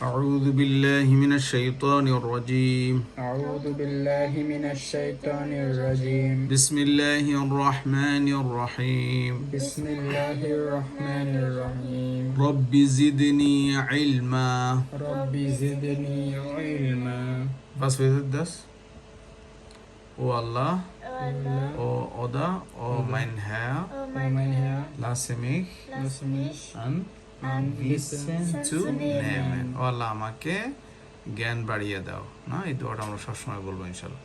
أعوذ بالله من الشيطان الرجيم. أعوذ بالله من الشيطان الرجيم. بسم الله الرحمن الرحيم. بسم الله الرحمن الرحيم. رب زدني علما. رب زدني علما. Was bedeutet das? O Allah, O Oda, O mein Herr, ومن هي lasse mich lass mich an and listen to ও আল্লাহ আমাকে জ্ঞান বাড়িয়ে দাও। না এই দোয়াটা আমরা সবসময় বলব ইনশাল্লাহ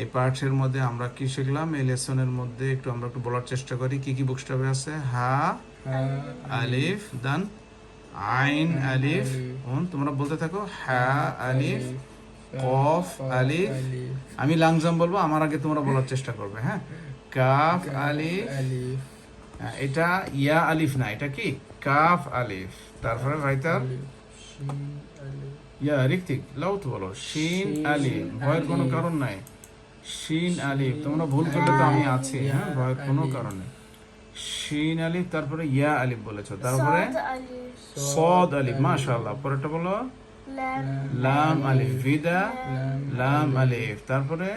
এই পার্টসের মধ্যে আমরা কি শিখলাম? এই লেসনের মধ্যে একটু আমরা একটু বলার চেষ্টা করি। কি কি বুকস্টাবে আছে? হা আলিফ দান আইন আলিফ। তোমরা বলতে থাকো হা আলিফ কফ আলিফ। আমি লাংজাম বলব আমার আগে তোমরা বলার চেষ্টা করবে হ্যাঁ? কাফ আলিফ। এটা ইয়া আলিফ না এটা কি? কাফ আলিফ। তারপরে রাইতার ইয়া রিক্তিক লাউ তো বলো। শিন আলিফ ভয়ের কোনো কারণ নাই। শিন আলিফ তোমরা ভুল করলে তো আমি আছি হ্যাঁ? ভয়ের কোনো কারণ নেই। শিন আলিফ তারপরে ইয়া আলিফ বলেছ। তারপরে? সদ আলিফ মাশাআল্লাহ। পরেরটা বলো। লাম। আলিফ বিদা। লাম। আলিফ। তারপরে?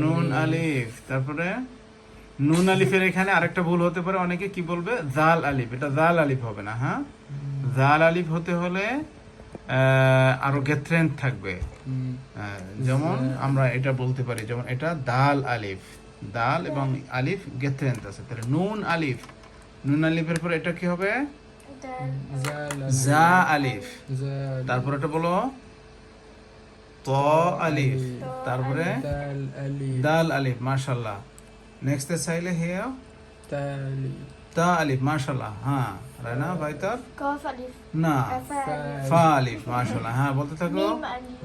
নুন আলিফ। তারপরে? নুন আলিফের এখানে আরেকটা ভুল হতে পারে অনেকে কি বলবে? জাল আলিফ। এটা জাল আলিফ হবে না হ্যাঁ? জাল আলিফ হতে হলে আরও গেথ্রেন থাকবে। যেমন আমরা এটা বলতে পারি যেমন এটা দাল আলিফ। দাল এবং আলিফ গেথ্রেন আছে। তাহলে নুন আলিফ। নুন আলিফের পর এটা কি হবে? জা আলিফ। তারপর এটা বলো ত আলিফ। তারপরে দাল আলিফ মাশাল্লাহ নেক্সট চাইলে হেয়া তা আলিফ মাশাআল্লাহ হ্যাঁ রানা ভাই তার কফ আলিফ না ফা আলিফ মাশাআল্লাহ হ্যাঁ বলতে থাকো।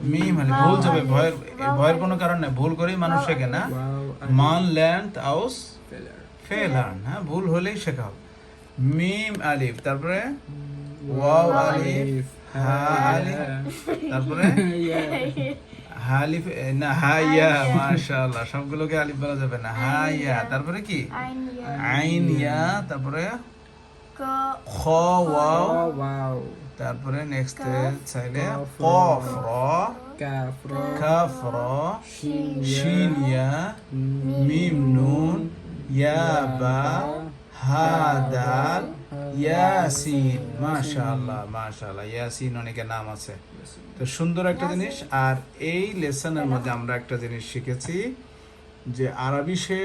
মিম আলিফ ভুল যাবে ভয়ের ভয়ের কোনো কারণ নেই। ভুল করেই মানুষ শেখে না। মান ল্যান্ড আউস ফেলার হ্যাঁ ভুল হলেই শেখা মিম আলিফ তারপরে? ওয়াও আলিফ হ্যাঁ আলিফ তারপরে? হালিফ না হাইয়া মাশাআল্লাহ সবগুলোকে আলিফ বলা যাবে না। হাইয়া তারপরে কি? আইন ইয়া। তারপরে? খ ওয়াও। তারপরে নেক্সট চাইলে কফ র কাফ র শিন। ইয়া। মিম। নুন। ইয়া বা হা দাল ইয়াসিন মাশাআল্লাহ মাশাআল্লাহ ইয়াসিন অনেকের নাম আছে। তো সুন্দর একটা জিনিস আর এই লেসনের মধ্যে আমরা একটা জিনিস শিখেছি যে আরবি সে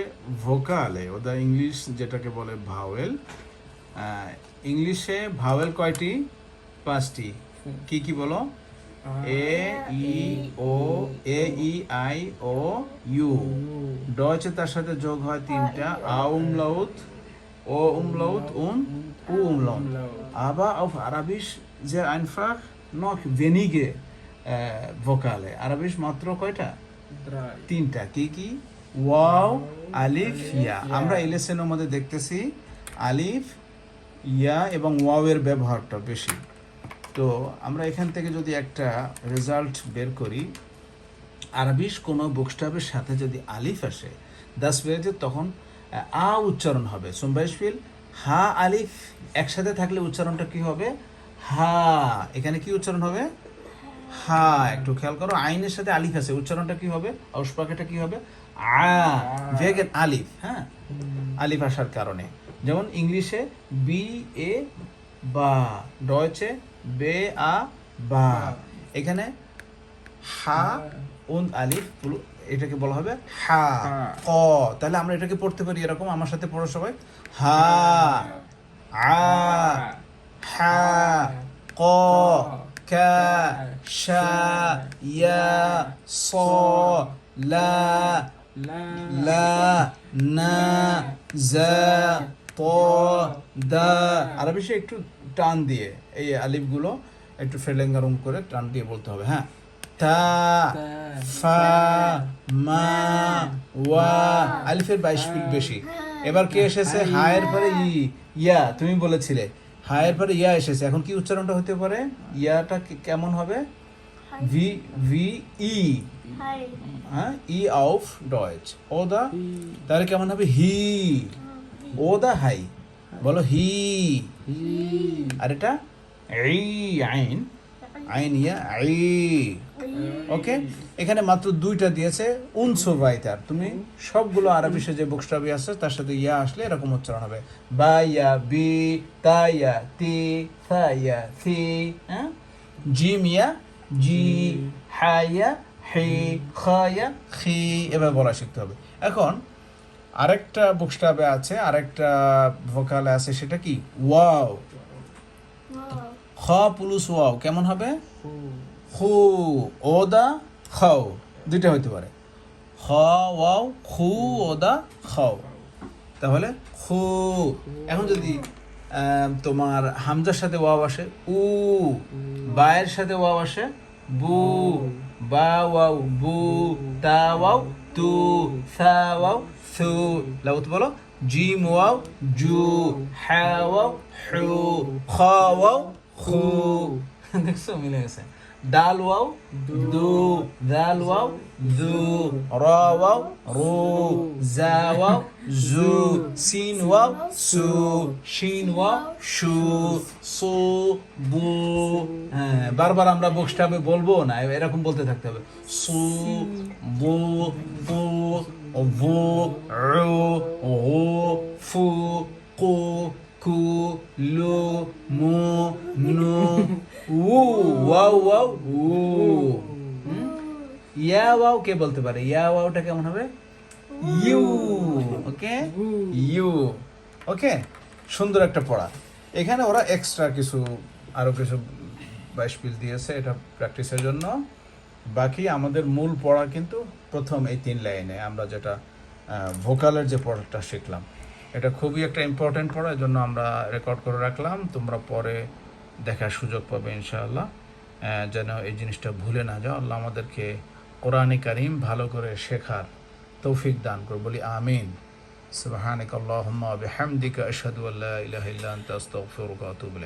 ভোকালে ওদা ইংলিশ যেটাকে বলে ভাওয়েল ইংলিশে ভাওয়েল কয়টি? পাঁচটি। কি কি বলো? A E O A E I O U. Deutsche তার সাথে যোগ হয় তিনটা। আ ও উমলাউত উন উ উমলাউত aber auf Arabisch sehr einfach noch wenige äh, Vokale. Arabisch মাত্র কয়টা তিনটা কি কি ওয়াও আলিফ ইয়া আমরা এই লেসনের মধ্যে দেখতেছি আলিফ ইয়া এবং ওয়াও এর ব্যবহারটা বেশি তো আমরা এখান থেকে যদি একটা রেজাল্ট বের করি আরবিশ কোনো বুকস্টাবের সাথে যদি আলিফ আসে দাস তখন আ উচ্চারণ হবে। সোমবাইশফিল হা আলিফ একসাথে থাকলে উচ্চারণটা কি হবে? হা এখানে কি উচ্চারণ হবে? হা একটু খেয়াল করো আইনের সাথে আলিফ আছে উচ্চারণটা কি হবে? অস্পাকেটা কি হবে? আ ভেগেন আলিফ হ্যাঁ? আলিফ আসার কারণে। যেমন ইংলিশে বি এ বা ডয়চে বে আ বা। এখানে হা উন আলিফ এটাকে বলা হবে হা। ক। তাহলে আমরা এটাকে পড়তে পারি এরকম আমার সাথে পড়ো সবাই। হা আ হা ক কা শা ইয়া স লা লা না জা ত দা। আরবি সে একটু টান দিয়ে এই আলিফগুলো একটু ফেলেঙ্গারুম করে টান দিয়ে বলতে হবে হ্যাঁ? তা ফা মা ওয়া আলিফের বাইশ ফিট বেশি। এবার কে এসেছে? হায়ের পরে ই ইয়া তুমি বলেছিলে। হায়ের পরে ইয়া এসেছে। এখন কি উচ্চারণটা হতে পারে? ইয়াটা কেমন হবে? ভি ভি ই। হ্যাঁ ই অফ ডয়েচ ও দা তাহলে কেমন হবে? হি। ও দা হাই। বলো হি। আর এটা আইন। আইন ইয়া আই। ওকে এখানে মাত্র দুইটা দিয়েছে উনসো বাইতার তুমি সবগুলো আরবি যে বুকস্টাবি আছে তার সাথে ইয়া আসলে এরকম উচ্চারণ হবে। বা ইয়া বি তা ইয়া তি থা ইয়া থি হ্যাঁ? জিম ইয়া জি হা ইয়া হি খা ইয়া খি এভাবে বলা শিখতে হবে। এখন আরেকটা বুকস্টাবে আছে আরেকটা ভোকালে আছে সেটা কি? ওয়াও। খ প্লুস ওয়াও কেমন হবে. হু ওদা, খাও। দুইটা হইতে পারে। খ, ওয়াও, খু, ওদা, খাও। তাহলে খু। এখন যদি তোমার হামজার সাথে ওয়াও আসে, উ। বায়ের সাথে ওয়াও আসে, বু। বা, ওয়াও, বু, তা, ওয়াও, তু, সা, ওয়াও, সু। লাউত বলো? জিম, ওয়াও, জু। হা ওয়াও, হু। খ, ওয়াও, খু। দেখছ? মিলে গেছে। ডাল ওয়াও দু দাল ওয়াও দু র ওয়াও রু জা ওয়াও জু সিন ওয়াও সু শিন ওয়াও শু সু বু হ্যাঁ বারবার আমরা বুকস্টাপে বলব না এরকম বলতে থাকতে হবে। সু বু বু ভু রু ও ফু কু কু লু মু নু উ ওয়াও ওয়াও উ হুম? ইয়া ওয়াও কে বলতে পারে? ইয়া ওয়াওটা কেমন হবে? ইউ ওকে ইউ ওকে সুন্দর একটা পড়া। এখানে ওরা এক্সট্রা কিছু, আরও কিছু বাইশ পিস দিয়েছে এটা প্র্যাকটিসের জন্য। বাকি আমাদের মূল পড়া কিন্তু প্রথম এই তিন লাইনে, আমরা যেটা ভোকালের যে পড়াটা শিখলাম। এটা খুবই একটা ইম্পর্টেন্ট পড়া, এর জন্য আমরা রেকর্ড করে রাখলাম। তোমরা পরে দেখার সুযোগ পাবে ইনশাআল্লাহ। যেন এই জিনিসটা ভুলে না যাও। আল্লাহ আমাদেরকে কোরআনে করিম ভালো করে শেখার তৌফিক দান করে বলি আমিন। সুবহানাক আল্লাহুম্মা বিহামদিকা আশহাদু আল্লা ইলাহা ইল্লা আনতা আস্তাগফিরুকা ওয়া আতুবু